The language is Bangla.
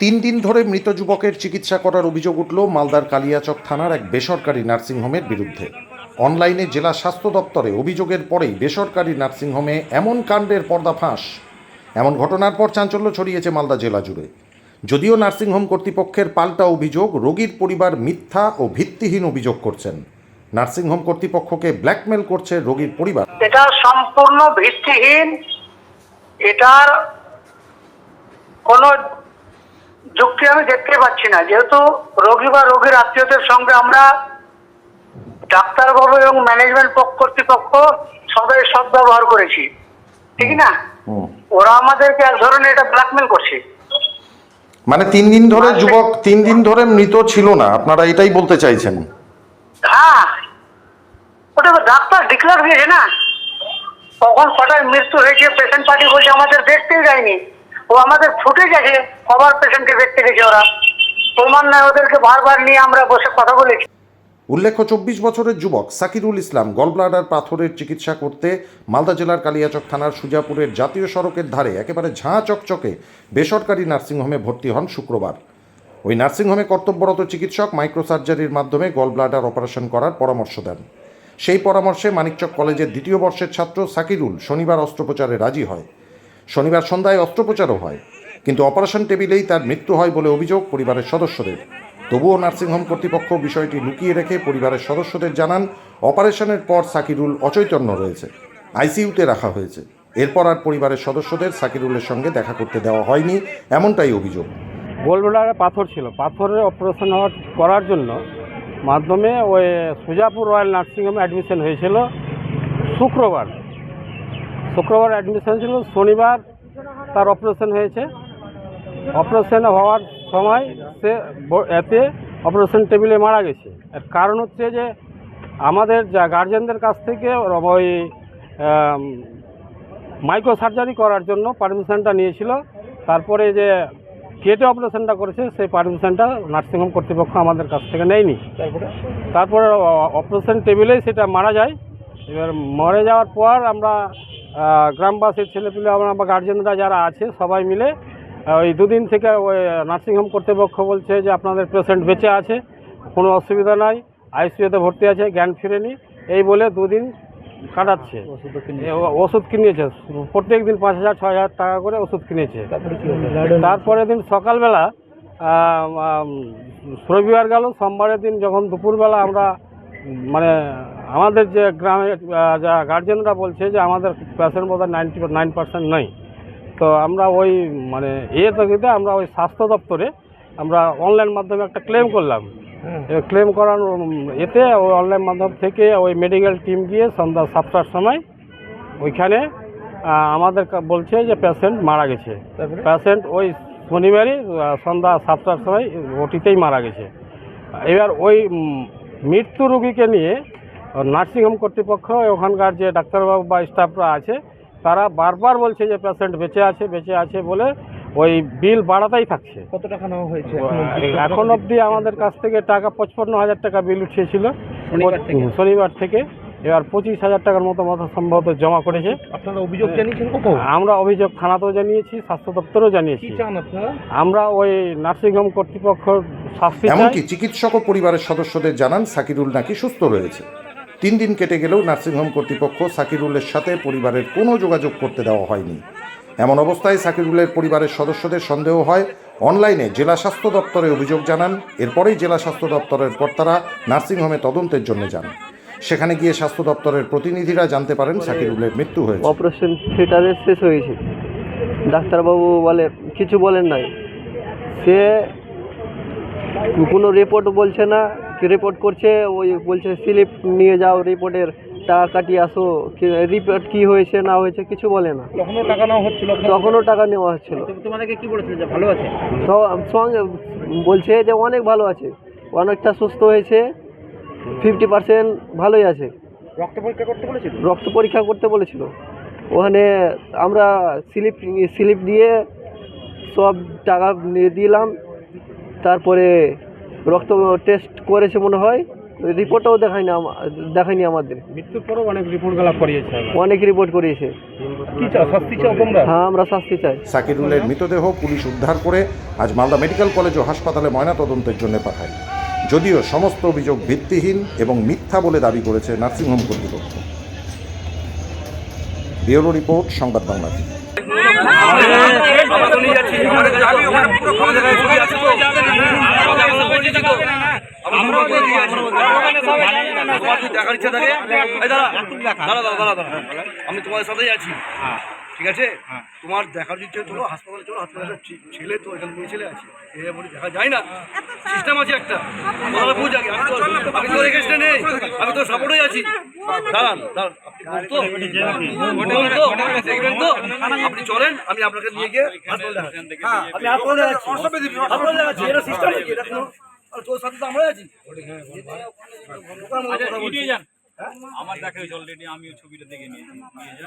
তিন দিন ধরে মৃত যুবকের চিকিৎসা করার অভিযোগ উঠল মালদার কালিয়াচক থানার এক বেসরকারি নার্সিংহোমের বিরুদ্ধে। অনলাইনে জেলা স্বাস্থ্য দপ্তরে অভিযোগের পরেই বেসরকারি নার্সিংহোমে এমন কাণ্ডের পর্দাফাঁস এমন ঘটনার পর চাঞ্চল্য ছড়িয়েছে মালদা জেলা জুড়ে। যদিও নার্সিংহোম কর্তৃপক্ষের পাল্টা অভিযোগ, রোগীর পরিবার মিথ্যা ও ভিত্তিহীন অভিযোগ করছেন। নার্সিংহোম কর্তৃপক্ষকে ব্ল্যাকমেল করছে রোগীর পরিবার। এটা সম্পূর্ণ ভিত্তিহীন। এটার কোনো যুক্তি আমি দেখতে পাচ্ছি না। যেহেতু রোগী বা রোগীর আত্মীয়দের সঙ্গে আমরা ডাক্তারবাবু এবং ম্যানেজমেন্ট কর্তৃপক্ষ সবাই সব সদ্ব্যবহার করেছি। ঠিক না? ওরা আমাদেরকে এক ধরনের এটা ব্ল্যাকমেল করছে। মানে তিন দিন ধরে যুবক তিন দিন ধরে মৃত ছিল না। আপনারা এটাই বলতে চাইছেন? হ্যাঁ। ওটা তো ডাক্তার ডিক্লেয়ার হয়েছে না? কখন কটায় মৃত্যু হয়েছে পেশেন্ট পার্টি বলছে আমাদের দেখতেই যায়নি। ও আমাদের ফুটে গেছে কবার পেশেন্টকে দেখতে গেছে ওরা। প্রমাণ নয় ওদেরকে বারবার নিয়ে আমরা বসে কথা বলেছি। উল্লেখ্য, চব্বিশ বছরের যুবক সাকিরুল ইসলাম গলব্লাডার পাথরের চিকিৎসা করতে মালদা জেলার কালিয়াচক থানার সুজাপুরের জাতীয় সড়কের ধারে একেবারে ঝাঁ চকচকে বেসরকারি নার্সিংহোমে ভর্তি হন শুক্রবার। ওই নার্সিংহোমে কর্তব্যরত চিকিৎসক মাইক্রোসার্জারির মাধ্যমে গলব্লাডার অপারেশন করার পরামর্শ দেন। সেই পরামর্শে মানিকচক কলেজের দ্বিতীয় বর্ষের ছাত্র সাকিরুল শনিবার অস্ত্রোপচারে রাজি হয়। শনিবার সন্ধ্যায় অস্ত্রোপচারও হয়। কিন্তু অপারেশন টেবিলেই তার মৃত্যু হয় বলে অভিযোগ পরিবারের সদস্যদের। তবুও নার্সিংহোম কর্তৃপক্ষ বিষয়টি লুকিয়ে রেখে পরিবারের সদস্যদের জানান, অপারেশনের পর সাকিরুল অচৈতন্য রয়েছে। আইসিইউতে রাখা হয়েছে। এরপর আর পরিবারের সদস্যদের সাকিরুলের সঙ্গে দেখা করতে দেওয়া হয়নি এমনটাই অভিযোগ। গোলব্লাডারে পাথর ছিল। পাথরের অপারেশন করার জন্য মাধ্যমে ওই সুজাপুর রয়্যাল নার্সিংহোমে অ্যাডমিশন হয়েছিল শুক্রবার। শুক্রবার অ্যাডমিশন ছিল শনিবার তার অপারেশন হয়েছে। অপারেশন হওয়ার সময় সে এতে অপারেশন টেবিলে মারা গেছে। এর কারণ হচ্ছে যে আমাদের যা গার্জেনদের কাছ থেকে ওই মাইক্রো সার্জারি করার জন্য পারমিশনটা নিয়েছিল। তারপরে যে কেটে অপারেশনটা করেছে সেই পারমিশনটা নার্সিংহোম কর্তৃপক্ষ আমাদের কাছ থেকে নেয়নি। তারপরে? অপারেশন টেবিলেই সেটা মারা যায়। এবার মরে যাওয়ার পর আমরা গ্রামবাসীর ছেলেপিলে আমরা বা গার্জেনরা যারা আছে সবাই মিলে ওই দুদিন থেকে ওই নার্সিংহোম কর্তৃপক্ষ বলছে যে আপনাদের পেশেন্ট বেঁচে আছে কোনো অসুবিধা নাই আইসিইউতে ভর্তি আছে জ্ঞান ফিরেনি এই বলে দুদিন কাটাচ্ছে। ওষুধ কিনেছে। প্রত্যেক দিন পাঁচ হাজার ছ হাজার টাকা করে ওষুধ কিনেছে। তারপরে দিন সকালবেলা রবিবার গেল সোমবারের দিন যখন দুপুরবেলা আমরা মানে আমাদের যে গ্রামে আহ, যা গার্জেনরা বলছে যে আমাদের পেশেন্ট বোধহয় নাইনটি নাইন পার্সেন্ট নয় তো আমরা ওই মানে এ তকিতে আমরা ওই স্বাস্থ্য দপ্তরে আমরা অনলাইন মাধ্যমে একটা ক্লেম করলাম। ক্লেম করার এতে ওই অনলাইন মাধ্যম থেকে ওই মেডিকেল টিম গিয়ে সন্ধ্যা সাতটার সময় ওইখানে আমাদের বলছে যে পেশেন্ট মারা গেছে। পেশেন্ট ওই শনিবারই সন্ধ্যা সাতটার সময় ওটিতেই মারা গেছে। এবার ওই মৃত্যু রোগীকে নিয়ে নার্সিংহোম কর্তৃপক্ষ ওখানকার যে ডাক্তারবাবু বা স্টাফরা আছে তারা বারবার বলছে যে পেশেন্ট বেঁচে আছে বেঁচে আছে বলে ওই বিল বাড়াতেই থাকছে। কত টাকা নেওয়া হয়েছে এখন অবধি? আমাদের কাছ থেকে টাকা পঁচপন্ন হাজার টাকা বিল উঠিয়েছিল। শনিবার থেকে? এবার পঁচিশ হাজার টাকার মতো মতো সম্ভবত জমা করেছে। আপনারা অভিযোগ জানিয়েছেন আমরা অভিযোগ থানাতেও জানিয়েছি স্বাস্থ্য দপ্তরেও জানিয়েছি। কি চান আপনারা? আমরা ওই নার্সিংহোম কর্তৃপক্ষ শাস্তি এমনকি চিকিৎসক ও পরিবারের সদস্যদের জানান সাকিরুল নাকি সুস্থ রয়েছে। তিন দিন কেটে গেলেও নার্সিংহোম কর্তৃপক্ষ সাকিরুলের সাথে পরিবারের কোনো যোগাযোগ করতে দেওয়া হয়নি। এমন অবস্থায় সাকিরুলের পরিবারের সদস্যদের সন্দেহ হয়। অনলাইনে জেলা স্বাস্থ্য দপ্তরে অভিযোগ জানান, এরপরেই জেলা স্বাস্থ্য দপ্তরের কর্তারা নার্সিংহোমে তদন্তের জন্য যান। সেখানে গিয়ে স্বাস্থ্য দপ্তরের প্রতিনিধিরা জানতে পারেন সাকিরুলের মৃত্যু হয়েছে। অপারেশন থিয়েটারে শেষ হয়েছে। ডাক্তারবাবু বলে, কিছু বলেন নাই। সে কোনো রিপোর্ট বলছে না রিপোর্ট করছে ওই বলছে স্লিপ নিয়ে যাও রিপোর্টের টাকা কাটিয়ে আসো রিপোর্ট কি হয়েছে না হয়েছে কিছু বলে না। তখনও টাকা নেওয়া হচ্ছিল? তখনও টাকা নেওয়া হচ্ছিল। তোমাদেরকে কি বলেছিল যে ভালো আছে? সঙ্গে বলছে যে অনেক ভালো আছে অনেকটা সুস্থ হয়েছে ফিফটি পার্সেন্ট ভালোই আছে। রক্ত পরীক্ষা করতে বলেছিল? রক্ত পরীক্ষা করতে বলেছিল। ওখানে আমরা স্লিপ স্লিপ দিয়ে সব টাকা নিয়ে দিলাম তারপরে রক্ত টেস্ট করেছে মনে হয় রিপোর্টটাও দেখায়নি আমা- দেখায়নি আমাদের। মৃত্যুর পরও অনেক রিপোর্টগুলো করিয়েছে অনেক রিপোর্ট করিয়েছে। কি চাও শাস্তি চাও তোমরা? হ্যাঁ আমরা শাস্তি চাই। সাকিরুলের মৃতদেহ পুলিশ উদ্ধার করে আজ মালদা মেডিকেল কলেজ ও হাসপাতালে ময়নাতদন্তের জন্য পাঠায়। যদিও সমস্ত অভিযোগ ভিত্তিহীন এবং মিথ্যা বলে দাবি করেছে নার্সিংহোম কর্তৃপক্ষ। ব্যুরো রিপোর্ট সংবাদ বাংলাদেশ আমি তোমাদের সাথেই আছি। ঠিক আছে? তোমার দেখার ইচ্ছে চলো হাসপাতালে চলো। হাসপাতালে ছেলে তো এখানে মেয়ে ছেলে আছে। এ বলি দেখা যায় না। সিস্টেম আছে একটা। কথাটা বুঝ আগে আমি তো আমি তো এগেস্টে নেই। আমি তো সাপোর্টেই আছি। দাঁড়ান দাঁড়ান আপনি চলেন আমি আপনাকে নিয়ে গিয়ে হাসপাতালে আমি হাসপাতালে হাসপাতালে যাচ্ছি এটা সিস্টেম আছে এটা তোর সাথে তো আমরাই আছি। ঢোকার মতো কথা বলছি। আমার দেখা হয়েছে অলরেডি আমিও ছবিটা দেখে নিয়েছি।